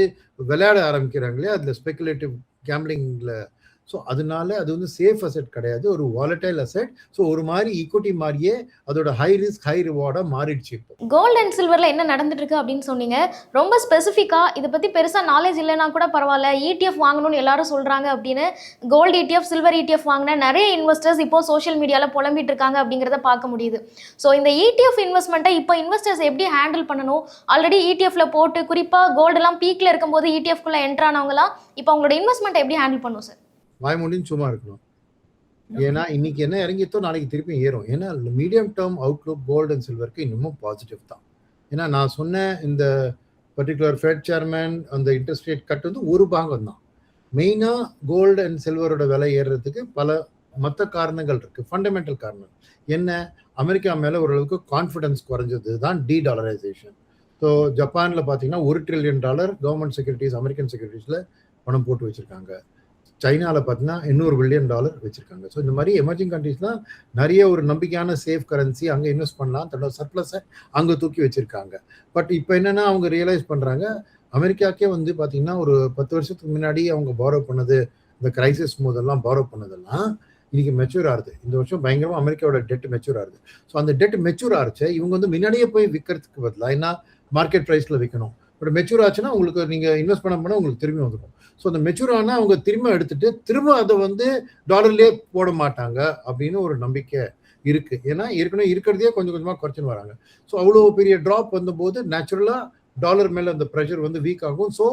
விளையாட ஆரம்பிக்கிறாங்களே அதில் ஸ்பெக்குலேட்டிவ் கேம்லிங்கில் ஸோ அதனால அது வந்து சேஃப் அசெட் கிடையாது ஒரு வாலட்டைல் அசெட் ஸோ ஒரு மாதிரி ஈக்குவிட்டி மாதிரியே அதோட ஹை ரிஸ்க் ஹை ரிவார்டாக மாறிடுச்சு இப்போ. கோல்ட் அண்ட் சில்வரில் என்ன நடந்துட்டு இருக்கு அப்படின்னு சொன்னீங்க? ரொம்ப ஸ்பெசிஃபிக்காக இதை பற்றி பெருசாக நாலேஜ் இல்லைனா கூட பரவாயில்ல இடிஎஃப் வாங்கணும்னு எல்லாரும் சொல்கிறாங்க அப்படின்னு கோல்டு இடிஎஃப் சில்வர் இடிஎஃப் வாங்கின நிறைய இன்வெஸ்டர்ஸ் இப்போ சோஷியல் மீடியாவில் புலம்பிட்டு இருக்காங்க அப்படிங்கிறத பார்க்க முடியுது. ஸோ இந்த இடிஎஃப் இன்வெஸ்ட்மெண்ட்டை இப்போ இன்வெஸ்டர்ஸ் எப்படி ஹேண்டில் பண்ணணும்? ஆல்ரெடி இடிஎஃப்ல போட்டு குறிப்பாக கோல்டெல்லாம் பீக்கில் இருக்கும்போது இடிஎஃப்குள்ளே என்ட்ரானவங்களாம் இப்போ அவங்களோட இன்வெஸ்ட்மெண்ட்டை எப்படி ஹேண்டில் பண்ணும் சார் வாய்மொழின்னு சும்மா இருக்கணும். ஏன்னா இன்னைக்கு என்ன இறங்கித்தோ நாளைக்கு திருப்பி ஏறும். ஏன்னா medium term outlook gold and சில்வருக்கு இன்னமும் பாசிட்டிவ் தான். ஏன்னா நான் சொன்ன இந்த பர்டிகுலர் ஃபெட் சேர்மேன் அந்த இன்ட்ரெஸ்ட் ரேட் கட் வந்து ஒரு பாகம் தான் மெயினாக கோல்டு அண்ட் சில்வரோட விலை ஏறுறதுக்கு பல மற்ற காரணங்கள் இருக்கு. ஃபண்டமெண்டல் காரணம். என்ன? அமெரிக்கா மேலே ஓரளவுக்கு கான்ஃபிடன்ஸ் குறைஞ்சது தான் டி டாலரைசேஷன் ஸோ ஜப்பானில் பார்த்தீங்கன்னா ஒரு trillion dollar government securities American செக்யூரிட்டிஸில் பணம் போட்டு வச்சிருக்காங்க. சைனாவில் பார்த்தீங்கன்னா எண்ணூறு பில்லியன் டாலர் வச்சிருக்காங்க. ஸோ இந்த மாதிரி எமர்ஜிங் கண்ட்ரீஸ்லாம் நிறைய ஒரு நம்பிக்கையான சேஃப் கரன்சி அங்கே இன்வெஸ்ட் பண்ணலாம். தன்னோட சர்ப்ளஸை அங்கே தூக்கி வச்சிருக்காங்க. பட் இப்போ என்னென்னா அவங்க ரியலைஸ் பண்ணுறாங்க அமெரிக்காக்கே வந்து பார்த்தீங்கன்னா ஒரு பத்து வருஷத்துக்கு முன்னாடி அவங்க பாரோ பண்ணது இந்த கிரைசிஸ் போதெல்லாம் பாரோ பண்ணதெல்லாம் இன்னைக்கு மெச்சூர் ஆகுது. இந்த வருஷம் பயங்கரமாக அமெரிக்காவோட டெட் மெச்சூர் ஆகுது. ஸோ அந்த டெட் மெச்சூர் ஆச்சு இவங்க வந்து முன்னாடியே போய் விற்கிறதுக்கு பதிலாக ஏன்னா மார்க்கெட் ப்ரைஸில் விற்கணும் பட் மெச்சூர் ஆச்சுன்னா உங்களுக்கு நீங்கள் இன்வெஸ்ட் பண்ண போனால் உங்களுக்கு திரும்பி வந்துடும் ஸோ அந்த மெச்சூர் ஆனால் அவங்க திரும்ப எடுத்துட்டு திரும்ப அதை வந்து டாலர்லேயே போட மாட்டாங்க அப்படின்னு ஒரு நம்பிக்கை இருக்கு. ஏன்னா ஏற்கனவே இருக்கிறதையே கொஞ்சம் கொஞ்சமாக குறைச்சின்னு வராங்க. ஸோ அவ்வளோ பெரிய ட்ராப் வந்தபோது நேச்சுரலாக டாலர் மேலே அந்த ப்ரெஷர் வந்து வீக் ஆகும். ஸோ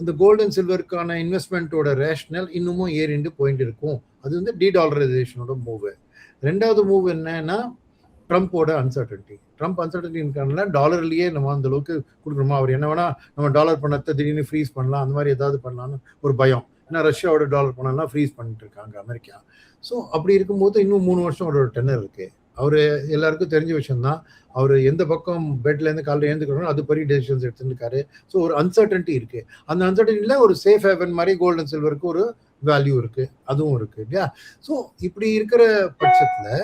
அந்த கோல்டு அண்ட் சில்வருக்கான இன்வெஸ்ட்மெண்ட்டோட ரேஷனல் இன்னமும் ஏறிண்டு போயிட்டு இருக்கும். அது வந்து டி டாலரைசேஷனோட மூவ் ரெண்டாவது மூவ் என்னன்னா ட்ரம்ப்போட அன்சர்டன்ட்டி ட்ரம்ப் அன்சர்டன்டினால டாலர்லயே நம்ம அந்த அளவுக்கு கொடுக்கணுமா? அவர் என்ன வேணா நம்ம டாலர் பணத்தை திடீர்னு ஃப்ரீஸ் பண்ணலாம் அந்த மாதிரி ஏதாவது பண்ணலாம்னு ஒரு பயம். ஏன்னா ரஷ்யாவோட டாலர் பணம்லாம் ஃப்ரீஸ் பண்ணிட்டு இருக்காங்க அமெரிக்கா. ஸோ அப்படி இருக்கும்போது இன்னும் மூணு வருஷம் அவரோட டென்னர் இருக்கு. அவர் எல்லாருக்கும் தெரிஞ்ச விஷயம்தான். அவர் எந்த பக்கம் பெட்லேருந்து காலையில் எழுந்துக்கிறோம் அது பெரிய டெசிஷன்ஸ் எடுத்துருக்காரு ஸோ ஒரு அன்சர்டன்ட்டி இருக்கு. அந்த அன்சர்டன்ட்டியில் ஒரு சேஃப் ஹேவன் மாதிரி கோல்டு அண்ட் சில்வருக்கு ஒரு வேல்யூ இருக்கு. அதுவும் இருக்கு இல்லையா? ஸோ இப்படி இருக்கிற பட்சத்தில்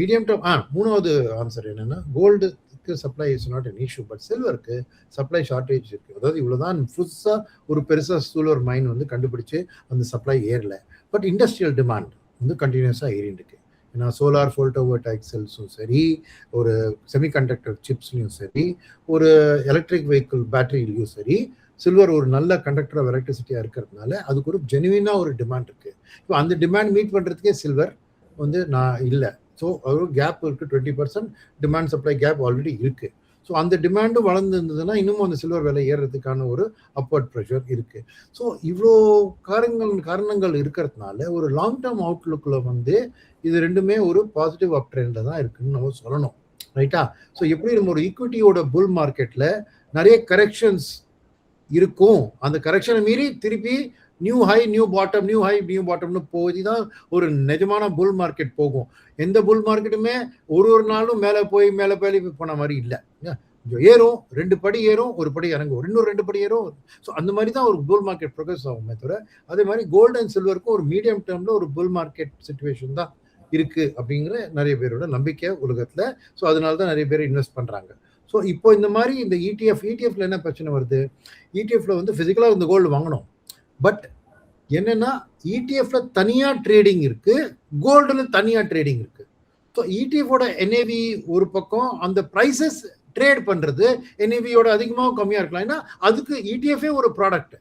மீடியம் டேர்ம் ஆ மூணாவது ஆன்சர் என்னென்னா கோல்டுக்கு supply is not an issue but சில்வருக்கு supply shortage இருக்குது அதாவது இவ்வளோதான் புதுசாக ஒரு பெருசாக சூலர் மைன் வந்து கண்டுபிடிச்சு அந்த சப்ளை ஏறல. பட் இண்டஸ்ட்ரியல் டிமாண்ட் வந்து கண்டினியூஸாக ஏறிட்டு இருக்கு. ஏன்னா சோலார் ஃபோல்டோவோட்டாக் செல்ஸும் சரி ஒரு செமிகண்டக்டர் சிப்ஸ்லையும் சரி ஒரு எலக்ட்ரிக் வெஹிக்கிள் பேட்டரியிலையும் சரி சில்வர் ஒரு நல்ல கண்டக்டர் ஆஃப் எலக்ட்ரிசிட்டியாக இருக்கிறதுனால அதுக்கு ஒரு ஜெனுவினாக ஒரு டிமாண்ட் இருக்குது இப்போ அந்த டிமாண்ட் மீட் பண்ணுறதுக்கே சில்வர் வந்து நான் இல்லை. ஸோ ஒரு கேப் இருக்குது twenty percent demand supply gap already இருக்குது ஸோ அந்த டிமாண்டும் வளர்ந்து இருந்ததுன்னா இன்னமும் அந்த சில்வர் விலை ஏறுறதுக்கான ஒரு அப்வர்ட் ப்ரெஷர் இருக்குது ஸோ இவ்வளோ காரணங்கள் காரணங்கள் இருக்கிறதுனால ஒரு லாங் டேர்ம் அவுட்லுக்கில் வந்து இது ரெண்டுமே ஒரு பாசிட்டிவ் அப் ட்ரெண்டில் தான் இருக்குன்னு நம்ம சொல்லணும். ரைட்டா ஸோ எப்படி நம்ம ஒரு ஈக்விட்டியோட புல் மார்க்கெட்டில் நிறைய கரெக்ஷன்ஸ் இருக்கும். அந்த கரெக்ஷனை மீறி திருப்பி new high new bottom new high new பாட்டம்னு போய் தான் ஒரு நிஜமான புல் மார்க்கெட் போகும். எந்த புல் மார்க்கெட்டுமே ஒரு ஒரு நாளும் மேலே போய் மேலே போய் போன மாதிரி இல்லை. ஏறும் ரெண்டு படி ஏறும் ஒரு படி இறங்கும். இன்னும் ரெண்டு படி ஏறும். ஸோ அந்த மாதிரி தான் ஒரு புல் மார்க்கெட் ப்ரோக்ரஸ் ஆகுமே தவிர அதே மாதிரி கோல்டு அண்ட் சில்வருக்கும் ஒரு மீடியம் டேர்மில் ஒரு புல் மார்க்கெட் சுச்சுவேஷன் தான் இருக்கு அப்படிங்கிற நிறைய பேரோட நம்பிக்கை உலகத்தில். ஸோ அதனால தான் நிறைய பேர் இன்வெஸ்ட் பண்ணுறாங்க ஸோ இப்போ இந்த மாதிரி இந்த இடிஎஃப் இடிஎஃப்ல என்ன பிரச்சனை வருது? இடிஎஃப்ல வந்து ஃபிசிக்கலாக இந்த கோல்டு வாங்கணும். பட் என்னன்னா இடிஎஃப்ல தனியா ட்ரேடிங் இருக்கு கோல்டுல தனியா ட்ரேடிங் இருக்கு. ஸோ இடிஎஃபோட என்ஏவி ஒரு பக்கம் அந்த ப்ரைசஸ் ட்ரேட் பண்றது என்ஏவியோட அதிகமாக கம்மியா இருக்கலாம். ஏன்னா அதுக்கு இடிஎஃபே ஒரு ப்ராடக்ட்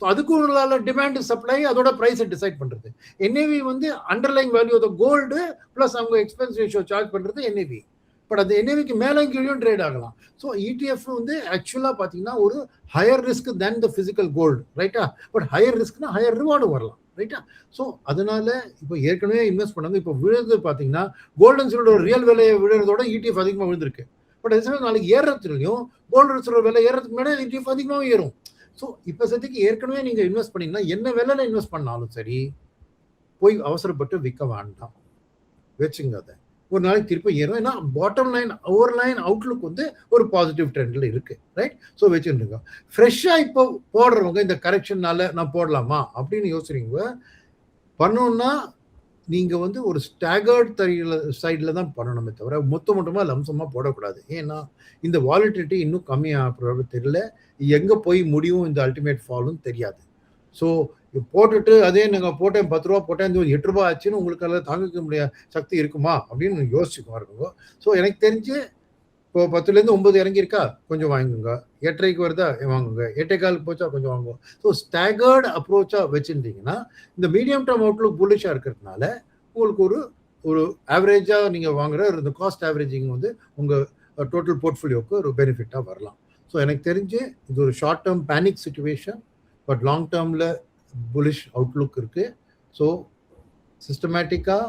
ஸோ அதுக்கு உள்ள டிமாண்ட் சப்ளை அதோட ப்ரைஸை டிசைட் பண்ணுறது என்ஏவி வந்து அண்டர்லைங் வேல்யூ கோல்டு ப்ளஸ் அவங்க எக்ஸ்பென்ஸ் ரேஷியோ சார்ஜ் பண்ணுறது என்ஏவி பட் அது என்ஏவிக்கு மேலே கீழே ட்ரேட் ஆகலாம் ஸோ இடிஎஃப் வந்து ஆக்சுவலாக பார்த்தீங்கன்னா ஒரு higher risk then the physical gold ரைட்டா பட் ஹையர் ரிஸ்க்னா ஹையர் ரிவார்டும் வரலாம் ரைட்டா ஸோ அதனால இப்போ ஏற்கனவே இன்வெஸ்ட் பண்ணாங்க இப்போ விழுது பார்த்தீங்கன்னா கோல்டன் சிலோட ரியல் விலையை விழுறதோட இடிஎஃப் அதிகமாக விழுந்திருக்கு. பட் அதே சமயம் நாளைக்கு ஏறத்துலையும் கோல்டன் சில்வர் விலை ஏறதுக்கு முன்னாடி இடிஎஃப் அதிகமாக ஏறும். ஸோ இப்போ சத்திக்கு ஏற்கனவே நீங்கள் இன்வெஸ்ட் பண்ணீங்கன்னா என்ன விலையில இன்வெஸ்ட் பண்ணாலும் சரி போய் அவசரப்பட்டு விற்க வேண்டாம். வச்சுங்க அதை. ஒரு நாளைக்கு திருப்பி ஏறும் ஏன்னா bottom line over line outlook வந்து ஒரு பாசிட்டிவ் ட்ரெண்டில் இருக்குது ரைட் ஸோ வச்சுருக்கோம் ஃப்ரெஷ்ஷாக இப்போ போடுறவங்க இந்த கரெக்ஷன்னால நான் போடலாமா? அப்படின்னு யோசிக்கிறீங்க. பண்ணோன்னா நீங்கள் வந்து ஒரு ஸ்டாகர்ட் தரையில் சைடில் தான் பண்ணணுமே தவிர மொத்த மொத்தமாக லம்சமாக போடக்கூடாது. ஏன்னா இந்த வாலிட்டிலிட்டி இன்னும் கம்மியாக தெரியல. எங்கே போய் முடியும் இந்த அல்டிமேட் ஃபாலும் தெரியாது. ஸோ போட்டுட்டு அதே நாங்கள் போட்டேன் பத்து ரூபா போட்டேன் எட்டு ரூபா ஆச்சுன்னு உங்களுக்கு அதில் தாங்கிக்க முடிய சக்தி இருக்குமா அப்படின்னு யோசிச்சுக்குமா இருக்குங்க ஸோ எனக்கு தெரிஞ்சு இப்போ பத்துலேருந்து ஒன்பது இறங்கியிருக்கா? கொஞ்சம் வாங்குங்க எட்டரைக்கு வருதா? வாங்குங்க. எட்டை காலுக்கு போச்சா? கொஞ்சம் வாங்குவோம் ஸோ ஸ்டாகர்டு அப்ரோச்சாக வச்சுருந்தீங்கன்னா இந்த மீடியம் டேர்ம் அவுட்லுக் புல்லிஷாக இருக்கிறதுனால உங்களுக்கு ஒரு ஒரு ஆவரேஜாக நீங்கள் வாங்குற இந்த காஸ்ட் ஆவரேஜிங் வந்து உங்கள் டோட்டல் போர்ட்ஃபோலியோவுக்கு ஒரு பெனிஃபிட்டாக வரலாம். ஸோ எனக்கு தெரிஞ்சு இது ஒரு short term panic situation but long டேர்மில் புலிஷ் அவுட்லுக் இருக்குது ஸோ சிஸ்டமேட்டிக்காக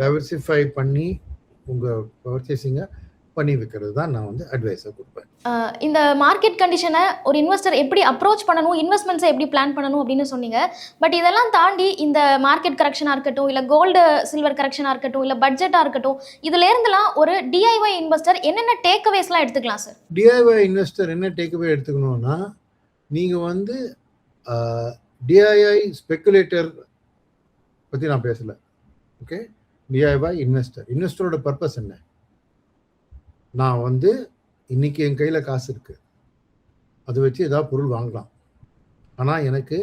டைவர்சிஃபை பண்ணி உங்கள் பர்ச்சேசிங்கை பண்ணி வைக்கிறது தான் நான் வந்து அட்வைஸாக கொடுப்பேன். இந்த மார்க்கெட் கண்டிஷனை ஒரு இன்வெஸ்டர் எப்படி அப்ரோச் பண்ணணும் இன்வெஸ்ட்மெண்ட்ஸை எப்படி பிளான் பண்ணணும் அப்படின்னு சொன்னீங்க. பட் இதெல்லாம் தாண்டி இந்த மார்க்கெட் கரெக்ஷனாக இருக்கட்டும் இல்லை கோல்டு சில்வர் கரெக்ஷனாக இருக்கட்டும் இல்லை பட்ஜெட்டாக இருக்கட்டும் இதுல இருந்துலாம் ஒரு டிஐஒய் இன்வெஸ்டர் என்னென்ன டேக்அவேஸ்லாம் எடுத்துக்கலாம் சார் டிஐஒய் இன்வெஸ்டர் என்ன டேக்அவே எடுத்துக்கணும்னா நீங்கள் வந்து டிஐஐ ஸ்பெக்குலேட்டர் பற்றி நான் பேசலை. ஓகே டிஐவாய் இன்வெஸ்டர் இன்வெஸ்டரோட பர்பஸ் என்ன? நான் வந்து இன்னைக்கு என் கையில் காசு இருக்குது அதை வச்சு ஏதாவது பொருள் வாங்கலாம். ஆனால் எனக்கு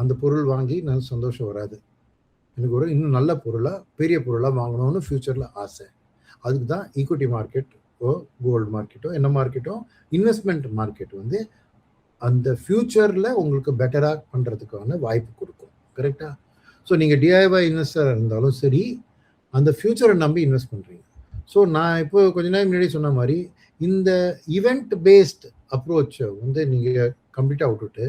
அந்த பொருள் வாங்கி நான் சந்தோஷம் வராது. எனக்கு ஒரு இன்னும் நல்ல பொருளாக பெரிய பொருளாக வாங்கணும்னு ஃப்யூச்சரில் ஆசை. அதுக்கு தான் ஈக்விட்டி மார்க்கெட்டோ கோல்டு மார்க்கெட்டோ என்ன மார்க்கெட்டோ இன்வெஸ்ட்மெண்ட் மார்க்கெட் வந்து அந்த ஃப்யூச்சரில் உங்களுக்கு பெட்டராக பண்ணுறதுக்கான வாய்ப்பு கொடுக்கும். கரெக்டாக ஸோ நீங்கள் டிஐஒய் இன்வெஸ்டராக இருந்தாலும் சரி அந்த ஃப்யூச்சரை நம்பி இன்வெஸ்ட் பண்ணுறீங்க ஸோ நான் இப்போ கொஞ்ச நேரம் முன்னாடி சொன்ன மாதிரி இந்த ஈவெண்ட் பேஸ்ட் அப்ரோச்சை வந்து நீங்கள் கம்ப்ளீட்டாக விட்டுட்டு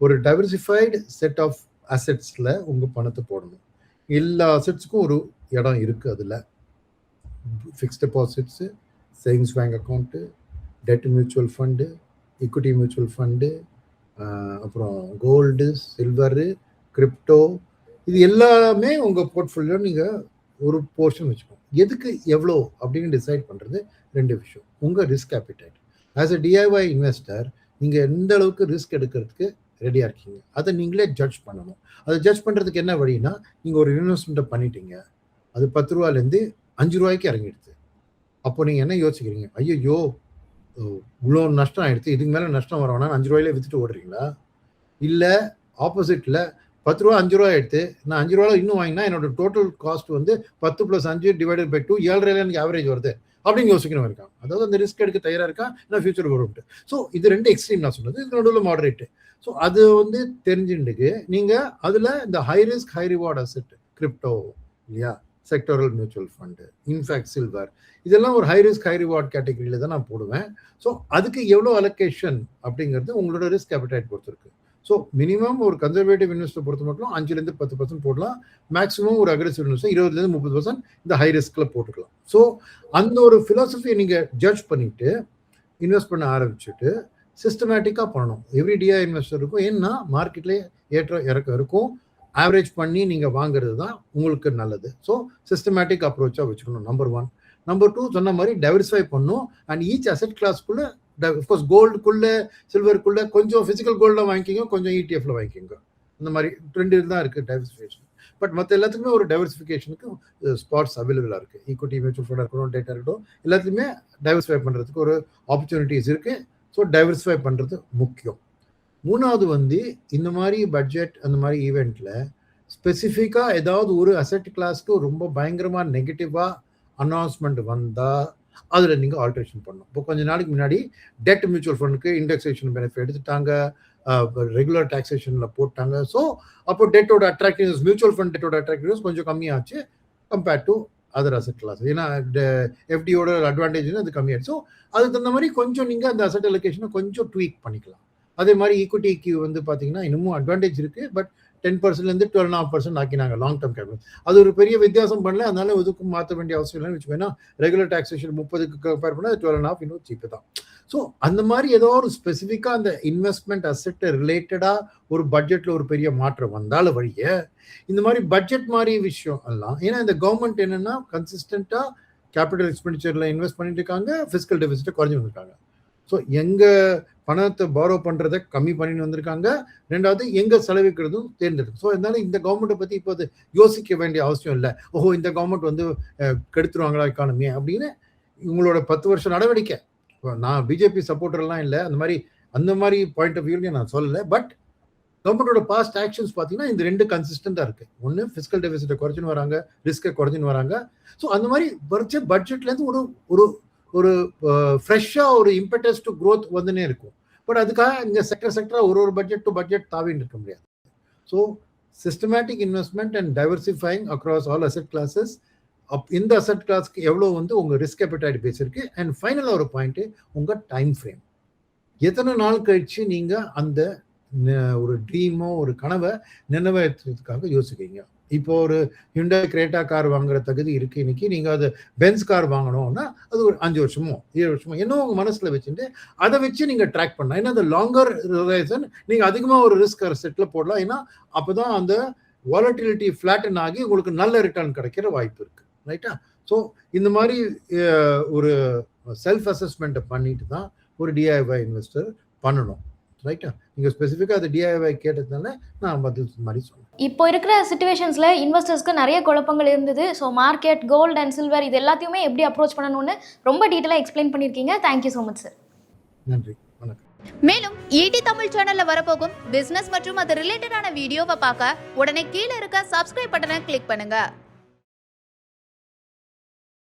ஒரு டைவர்சிஃபைடு செட் ஆஃப் அசெட்ஸில் உங்கள் பணத்தை போடணும். எல்லா அசெட்ஸுக்கும் ஒரு இடம் இருக்குது அதில். Fixed deposits savings bank account debt mutual fund equity mutual fund அப்புறம் கோல்டு சில்வரு கிரிப்டோ இது எல்லாமே உங்கள் போர்ட்ஃபோலியோ நீங்கள் ஒரு போர்ஷன் வச்சுக்கணும். எதுக்கு எவ்வளோ அப்படின்னு டிசைட் பண்ணுறது ரெண்டு விஷயம். உங்கள் risk appetite as a DIY investor நீங்கள் எந்த அளவுக்கு ரிஸ்க் எடுக்கிறதுக்கு ரெடியாக இருக்கீங்க? அதை நீங்களே ஜட்ஜ் பண்ணணும். அதை ஜட்ஜ் பண்ணுறதுக்கு என்ன வழின்னா நீங்கள் ஒரு இன்வெஸ்ட்மெண்ட்டை பண்ணிட்டீங்க. அது பத்து ரூபாலேருந்து அஞ்சு ரூபாய்க்கு இறங்கிடுது அப்போ நீங்கள் என்ன யோசிக்கிறீங்க? ஐயோ இவ்வளோ நஷ்டம் ஆயிடுச்சு இதுக்கு மேலே நஷ்டம் வரவேனா அஞ்சு ரூபாயிலே வித்துட்டு ஓடுறீங்களா? இல்லை ஆப்போசிட்டில் பத்து ரூபா அஞ்சு ரூபா எடுத்து நான் அஞ்சு ரூபாவில் இன்னும் வாங்கினா என்னோட டோட்டல் காஸ்ட் வந்து பத்து ப்ளஸ் அஞ்சு டிவைடட் பை டூ ஏழரைல எனக்கு ஆவரேஜ் வருது அப்படின்னு யோசிக்கணும் இருக்கான். அதாவது அந்த ரிஸ்க் எடுக்க தயாராக இருக்கான் நான் ஃபியூச்சர் வரும்ட்டு ஸோ இது ரெண்டு எக்ஸ்ட்ரீம் நான் சொன்னது. இது நடுவில் மாடரேட்டு ஸோ அது வந்து தெரிஞ்சுட்டுக்கு நீங்கள் அதில் இந்த high risk high reward asset crypto இல்லையா? Sectoral mutual fund in fact silver இதெல்லாம் ஒரு ஹை ரிஸ்க் ஹை ரிவார்ட் கேட்டகரியில் தான் நான் போடுவேன். ஸோ அதுக்கு எவ்வளோ அலோகேஷன் அப்படிங்கிறது உங்களோட ரிஸ்க் கேபிடைட் பொறுத்திருக்கு. ஸோ மினிமம் ஒரு கன்சர்வேட்டிவ் இன்வெஸ்டர் பொறுத்த மட்டும் அஞ்சுலேருந்து பத்து பர்சன்ட் போடலாம். மேக்ஸிமம் ஒரு அக்ரெசிவ் இன்வெஸ்டர் இருபதுலேருந்து முப்பது பர்சன்ட் இந்த ஹை ரிஸ்கில் போட்டுக்கலாம். ஸோ அந்த ஒரு ஃபிலாசபியை நீங்கள் ஜட்ஜ் பண்ணிவிட்டு இன்வெஸ்ட் பண்ண ஆரம்பிச்சுட்டு சிஸ்டமேட்டிக்காக பண்ணணும். எவ்ரி டிஆர் இன்வெஸ்டர் இருக்கும். ஏன்னா மார்க்கெட்லேயே ஏற்ற இறக்கம் இருக்கும். ஆவரேஜ் பண்ணி நீங்கள் வாங்குறது தான் உங்களுக்கு நல்லது. ஸோ சிஸ்டமேட்டிக் அப்ரோச்சாக வச்சுக்கணும் நம்பர் ஒன் நம்பர் டூ சொன்ன மாதிரி டைவர்சிஃபை பண்ணும். அண்ட் ஈச் அசெட் கிளாஸ்க்குள்ளே அஃப்கோர்ஸ் கோல்டுக்குள்ளே சில்வருக்குள்ளே கொஞ்சம் ஃபிசிக்கல் கோல்டில் வாங்கிக்கிங்க கொஞ்சம் இடிஎஃப்ல வாங்கிக்கோங்க. இந்த மாதிரி ரெண்டு தான் இருக்குது டைவர்சிஃபிகேஷன் பட் மற்ற எல்லாத்துக்குமே ஒரு டைவர்சிஃபிகேஷனுக்கு ஸ்பாட்ஸ் அவைலபிளாக இருக்குது ஈக்விட்டி மியூச்சுவல் ஃபண்டாக இருக்கட்டும் டேட்டா இருக்கட்டும் எல்லாத்துலேயுமே டைவர்சிஃபை பண்ணுறதுக்கு ஒரு ஆப்பர்ச்சுனிட்டிஸ் இருக்குது ஸோ டைவர்சிஃபை பண்ணுறது முக்கியம். மூணாவது வந்து இந்த மாதிரி பட்ஜெட் அந்த மாதிரி ஈவெண்ட்டில் ஸ்பெசிஃபிக்காக ஏதாவது ஒரு அசெட் கிளாஸ்க்கு ரொம்ப பயங்கரமாக நெகட்டிவாக அனௌன்ஸ்மெண்ட் வந்தால் அதில் நீங்கள் ஆல்ட்ரேஷன் பண்ணணும். இப்போ கொஞ்ச நாளைக்கு முன்னாடி டெட் மியூச்சுவல் ஃபண்டுக்கு இண்டெக்ஸேஷன் பெனிஃபிட் எடுத்துட்டாங்க. ரெகுலர் டாக்ஸேஷனில் போட்டாங்க. ஸோ அப்போ டெட்டோட அட்ராக்டிவ்னஸ் மியூச்சுவல் ஃபண்ட் டெட்டோட அட்ராக்டிவ்னஸ் கொஞ்சம் கம்மியாச்சு compared to other asset class ஏன்னா எஃப்டியோட அட்வான்டேஜ் அது கம்மியாச்சு. ஸோ அதுக்கு தகுந்த மாதிரி கொஞ்சம் நீங்கள் அந்த அசெட் அலோகேஷனை கொஞ்சம் ட்வீக் பண்ணிக்கலாம். அதே மாதிரி ஈக்விட்டிக்கு வந்து பார்த்தீங்கன்னா இன்னமும் அட்வான்டேஜ் இருக்குது பட் டென் பர்சன்ட்லேருந்து டுவெல் அண்ட் பர்சன்ட் ஆக்கினாங்க லாங் டேர்ம் கேபிட்டல் அது ஒரு பெரிய வித்தியாசம் பண்ணல. அதனால எதுக்கும் மாற்ற வேண்டிய அவசியம் இல்லைன்னு வச்சுக்கோன்னா ரெகுலர் டாக்ஸேஷன் முப்பதுக்கு கம்பேர் பண்ணால் டுவெல் அண்ட் ஆஃப் இன்னும் சீப்பு தான். ஸோ அந்த மாதிரி ஏதோ ஒரு ஸ்பெசிஃபிக்காக அந்த இன்வெஸ்ட்மெண்ட் அசெட் ரிலேட்டடாக ஒரு பட்ஜெட்டில் ஒரு பெரிய மாற்றம் வந்தாலும் வழிய இந்த மாதிரி பட்ஜெட் மாதிரி விஷயம் எல்லாம் ஏன்னா இந்த கவர்மெண்ட் என்னென்னா கன்சிஸ்டண்ட்டாக கேபிட்டல் எக்ஸ்பெண்டிச்சரில் இன்வெஸ்ட் பண்ணிட்டு இருக்காங்க ஃபிஸிக்கல் டெபிசிட்டை குறைஞ்சி வந்திருக்காங்க. ஸோ எங்கள் பணத்தை பாரோ பண்ணுறதை கம்மி பண்ணிட்டு வந்திருக்காங்க. ரெண்டாவது எங்கே செலவிக்கிறதும் தேர்ந்தெடுக்கும். ஸோ அதனால இந்த கவர்மெண்ட்டை பற்றி இப்போ அது யோசிக்க வேண்டிய அவசியம் இல்லை. ஓஹோ இந்த கவர்மெண்ட் வந்து கெடுத்துருவாங்களா எக்கானமி அப்படின்னு இவங்களோட பத்து வருஷம் நடவடிக்கை. இப்போ நான் பிஜேபி சப்போர்ட்டர்லாம் இல்லை. அந்த மாதிரி அந்த மாதிரி பாயிண்ட் ஆஃப் வியூலையும் நான் சொல்லலை. பட் கவர்மெண்டோட பாஸ்ட் ஆக்ஷன்ஸ் பார்த்தீங்கன்னா இந்த ரெண்டு கன்சிஸ்டண்டாக இருக்குது ஒன்று ஃபிஸிக்கல் டெபிசிட்டை குறைச்சின்னு வராங்க. ரிஸ்க்கை குறைச்சின்னு வராங்க. ஸோ அந்த மாதிரி வரைச்ச பட்ஜெட்லேருந்து ஒரு ஒரு ஒரு ஃப்ரெஷ்ஷாக ஒரு இம்பெட்டஸ் டு க்ரோத் வந்துனே இருக்கும். பட் அதுக்காக இங்கே செக்டர் செக்டராக ஒரு ஒரு பட்ஜெட் டு பட்ஜெட் தாவின்னு இருக்க முடியாது. So systematic investment and diversifying across all asset classes of இந்த அசெட் கிளாஸ்க்கு எவ்வளோ வந்து உங்கள் ரிஸ்க் appetite பேஸ் அண்ட் ஃபைனலாக ஒரு பாயிண்ட்டு உங்கள் டைம் ஃப்ரேம் எத்தனை நாள் கழிச்சு நீங்கள் அந்த ஒரு ட்ரீமோ ஒரு கனவை நினைவேற்றுறதுக்காக யோசிக்கிறீங்க. இப்போ ஒரு ஹிண்டா கிரேட்டா கார் வாங்குற தகுதி இருக்கு இன்னைக்கு. நீங்க அது பென்ஸ் கார் வாங்கணும்னா அது ஒரு அஞ்சு வருஷமோ ஏழு வருஷமோ என்ன உங்க மனசுல வச்சுட்டு அதை வச்சு நீங்க ட்ராக் பண்ணலாம். ஏன்னா அந்த லாங்கர் ரிலேஷன் நீங்க அதிகமா ஒரு ரிஸ்க் செட்ல போடலாம். ஏன்னா அப்பதான் அந்த வாலட்டிலிட்டி ஃபிளாட்டன் ஆகி உங்களுக்கு நல்ல ரிட்டர்ன் கிடைக்கிற வாய்ப்பு இருக்கு. ரைட்டா ஸோ இந்த மாதிரி ஒரு செல்ஃப் அசஸ்மெண்ட்டை பண்ணிட்டு தான் ஒரு டிஐஒய் இன்வெஸ்டர் பண்ணணும். ரைட்டா நீங்க ஸ்பெசிஃபிக்காக அது டிஐஒய் கேட்டதுனால நான் பதில் மாதிரி சொன்னேன். இப்போ இருக்கிற சுச்சுவேஷன்ஸில் இன்வெஸ்டர்ஸ்க்கு நிறைய குழப்பங்கள் இருந்தது. So market gold and silver இது எல்லாத்தையுமே எப்படி அப்ரோச் பண்ணணும்னு ரொம்ப டீட்டெயிலாக எக்ஸ்பிளைன் பண்ணியிருக்கீங்க. தேங்க்யூ ஸோ மச் சார் நன்றி. வணக்கம். மேலும் ஈடி தமிழ் சேனல்ல வரப்போகும் பிசினஸ் மற்றும் அது ரிலேட்டடான வீடியோவை பார்க்க உடனே கீழே இருக்க சப்ஸ்கிரைப் பட்டனை கிளிக் பண்ணுங்க.